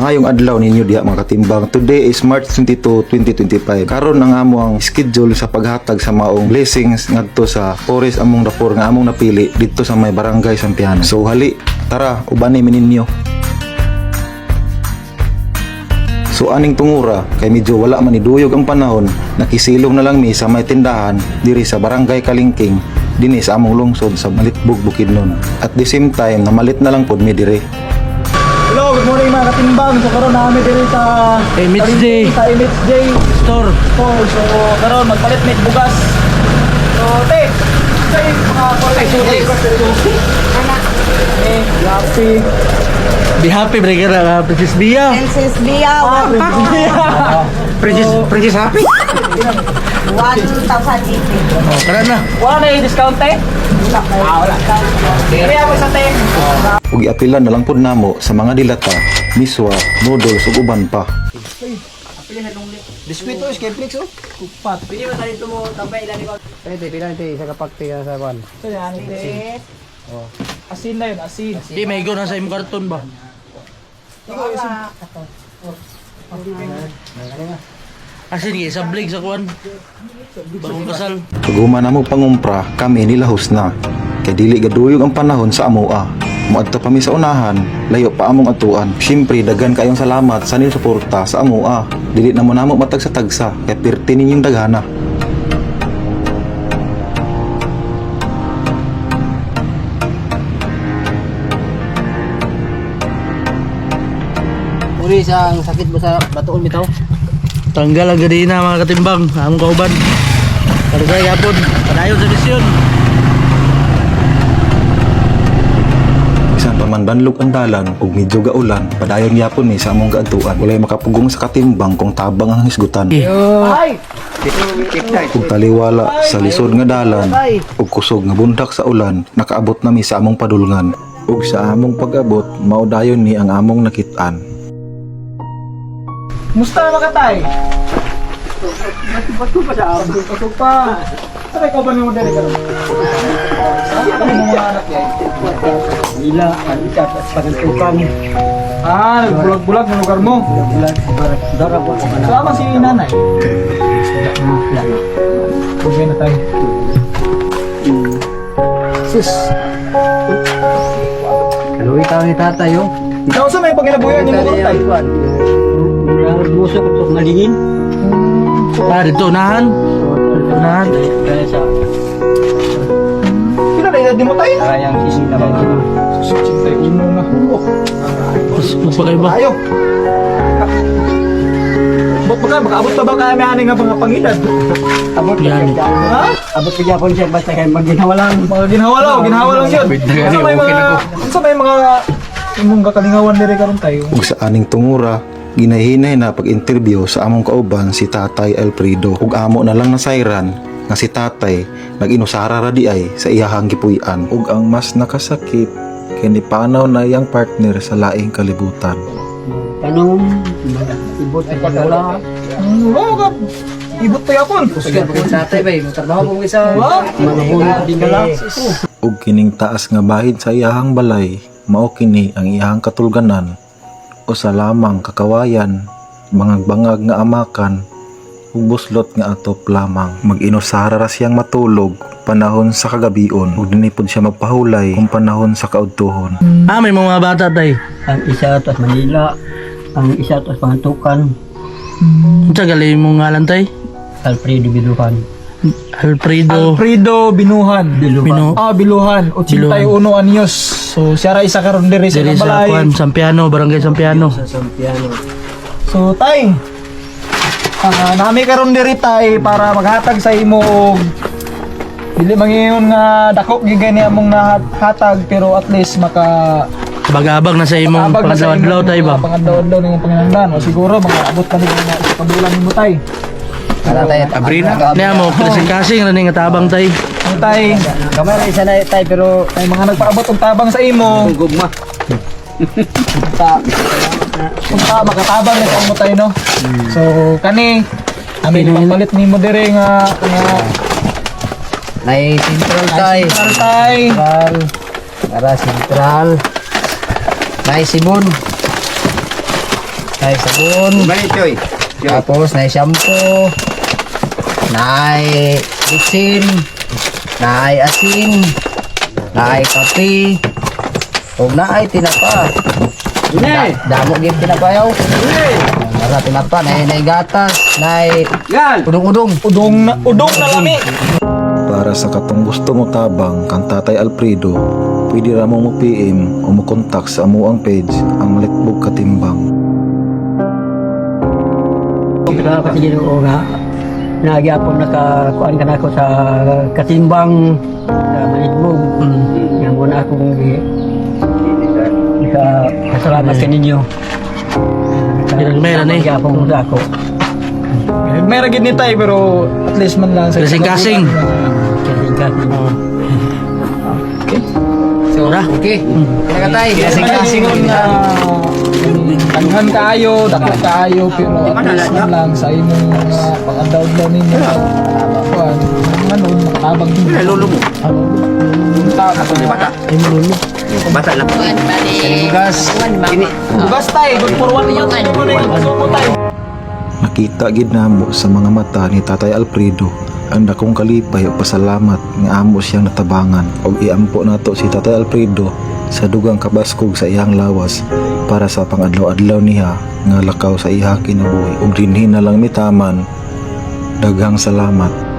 Maayong adlaw ninyo diha mga katimbang. Today is March 22, 2025. Karon ang amo ang schedule sa paghatag sa maong blessings ngadto sa Forest among Dapur nga among napili dito sa may barangay Santiano. So hali, tara ubani mininyo. So aning tungura kay medyo wala man iduyog ang panahon nakisilong na lang mi sa may tindahan diri sa barangay Kalingking dinhi sa among lungsod sa Malitbog Bukidnon. At the same time namalit na lang pod mi diri. Hello, good morning mga katimbang. So karon na kami diri sa MHJ. sa MHJ Store. store. So karon magpalit mit bugas. So te, sa mga kulay susi. Anak. Eh, lapi. Be happy, breaker na uh, Princess Bia. Princess Bia, one Princess, Princess Happy. 1,000 Oh, kara na. Wala na yung discount te? Ah, wala. Diri ako sa te. ug iapilan na lang pod namo sa mga dilata, miswa, noodles ug uban pa. Biskwito is kay Flix oh. Kupat. Pili mo dito mo tambay ilan ko. Pwede, pila ito, isa kapakti ka sa kwan. So yan te. Asin na yun, asin. Di, may go na sa imong karton ba? Asin nga, isa blig sa kuwan. Bagong kasal. Paguma na mo pangumpra, kami nilahos na. Kay dili gaduyog ang panahon sa amoa. Muadto pa mi sa unahan, layo pa among atuan. Siyempre, daghan kayong salamat sa nilsuporta sa amoa. Dili na mo namo matag sa tagsa, kay pirti ninyong daghana. Uri sa sakit mo sa batuon bitaw. Tanggal ang ganina mga katimbang. Among kauban. Karagay yapon. Padayon sa misyon. Bisan pa man banlog ang dalan ug medyo gaulan, padayon yapon ni sa among gaadtuan. Walay makapugong sa katimbang kung tabang ang hisgutan. Ay! Ug taliwala sa lisod nga dalan ug kusog nga bundak sa ulan, nakaabot nami sa among padulngan. Ug sa among pag-abot, maudayon ni ang among nakit-an. Musta na makatay? Bato pa sa abo. Bato pa. Saan ikaw ba mo dali karon? Ano mo mga anak yan? Ila, ang isa at pagantukan. Ah, nagbulag-bulag ng lugar mo. Bulag, barak, ko ka na. Sama si nanay. Tugay na tayo. Sus. Kaluwi ka ni tatay, oh. Ikaw sa may pagkinabuyan ni mo tay. Murang busok ito ngalingin. Ah, dito, unahan. Unahan. Kaya sa Pila na ni mo tay? kayang sisita ba ito? Susitsintay uno na. Oh, Mas, mas pa kayo ba? Tayo. Bot ba ka? Makaabot pa ba kaya may ani nga mga pangidad? Abot ka Yan. dyan. Ha? Abot ka dyan siya basta kayo magginawa lang. Mga ginhawalaw, ginhawalang yun. Ano may mga, ano may mga imong kakalingawan diri karon tayo? ug sa aning tungura ginahinay na pag-interview sa among kauban si Tatay Alfredo ug amo na lang nasayran nga si Tatay nag-inusara ra di ay sa iyahang gipuy-an ug ang mas nakasakit kini panaw na iyang partner sa laing kalibutan Tanong, ibot wala. Hmm, oo ka. Ibot pa yapon. Sa tatay ba, mo isa. Wow. Mabuhulog din ka ug kining taas nga bahid sa iyahang balay mao kini ang iyahang katulganan o sa lamang kakawayan bangag-bangag nga amakan ug buslot nga atop lamang mag-inusara ra siyang matulog panahon sa kagabion ug dinipod siya magpahulay kung panahon sa kaudtuhon Ah, may mga bata tay. Ang isa atas Manila, ang isa atas Pangantukan, Ang gali mo ngalan tay? Alfredo Biluhan. Alfredo. Alfredo Binuhan. Binu- Ah, Biluhan. 81 anyos. So, siya ra isa karon diri sa Diri sa Sampiano, Barangay Sampiano. Sa Sampiano. So, tay. Ah, nami karon diri tay para maghatag sa imo og dili mangingon nga dako gigay ni among nahatag pero at least maka Bagabag na sa imong pangadlaw-adlaw tay ba? Pangadlaw-adlaw ning panginahanglan. O siguro mga abot pa nila na sa padulan nimo tay. Para tayo. Abrina. Niya mo, kasing-kasing na nga tabang tay. Ang tay, Kamay na isa na tayo pero ay mga nagpaabot og tabang sa imo. gugma. Kung ta makatabang na sa imo tay no. So kani Amin papalit nimo dire nga nga Nay Central tayo. Central tay. Central. Para Central. Nay Sibon. Nay sabon. Tapos nay shampoo. Nay bitsin. Nay asin. Nay kape. O nay tinapa. Da, damo gid tinapa yaw. Nara tinapa nay nay gatas, nay udong-udong. Udong na, udong na lami. Para sa katong gusto mo tabang kang Tatay Alfredo, pwede ra mo mo PM o mo kontak sa amuang page ang Litbog Katimbang. Kita kasi ginoo nga nagyapon nakakuan ka na ako sa katimbang sa Manitbog. Yang muna akong gi ka kasalamat sa ninyo. Pinagmera ni. Nagyapon sa ako. May ragid ni tay pero at least man lang sa Kasing-kasing. Kasing-kasing. Ora. Okay. Kinakatay. Kasing-kasing nga Taghan kaayo, dako kaayo pero at least man lang sa imong uh, pag-adawdaw ninyo. Kuan, ano, makatabang ninyo. Lolo mo. Ako ni bata. Gas. Kini. Bugas tay, good for one yun. Ano na? Nakita gid namo sa mga mata ni Tatay Alfredo ang dakong kalipay o pasalamat nga amo siyang natabangan. Og iampo nato si Tatay Alfredo sa dugang kabaskog sa iyang lawas para sa pangadlaw-adlaw niya nga lakaw sa iha kinabuhi. Ug dinhi na lang mitaman daghang salamat